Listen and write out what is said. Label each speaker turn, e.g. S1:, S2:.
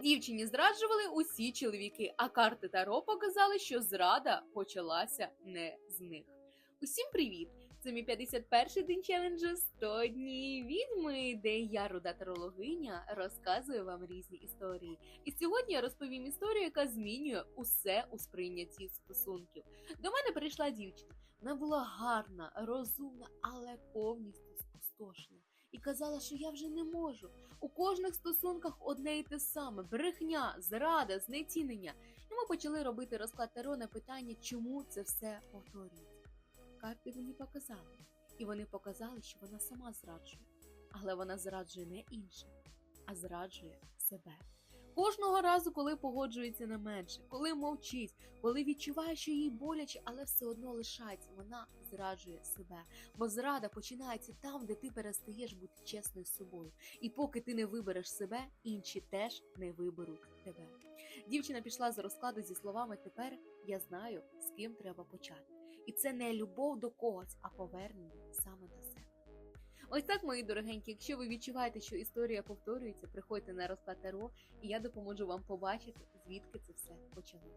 S1: Дівчині зраджували усі чоловіки, а карти Таро показали, що зрада почалася не з них. Усім привіт! Це мій 51-й день челенджу 100 днів відьми, де я, руда тарологиня, розказую вам різні історії. І сьогодні я розповім історію, яка змінює усе у сприйнятті стосунків. До мене прийшла дівчина. Вона була гарна, розумна, але повністю спустошена. І казала, що я вже не можу. У кожних стосунках одне і те саме: брехня, зрада, знецінення. І ми почали робити розклад Таро на питання, чому це все повторюється. Карти мені показали. І вони показали, що вона сама зраджує. Але вона зраджує не інше, а зраджує себе. Кожного разу, коли погоджується на менше, коли мовчить, коли відчуває, що їй боляче, але все одно лишається, вона зраджує себе. Бо зрада починається там, де ти перестаєш бути чесною з собою. І поки ти не вибереш себе, інші теж не виберуть тебе. Дівчина пішла з розкладу зі словами Тепер я знаю, з ким треба почати. І це не любов до когось, а повернення саме до себе. Ось так, мої дорогенькі, якщо ви відчуваєте, що історія повторюється, приходьте на розклад Таро, і я допоможу вам побачити, звідки це все почалося.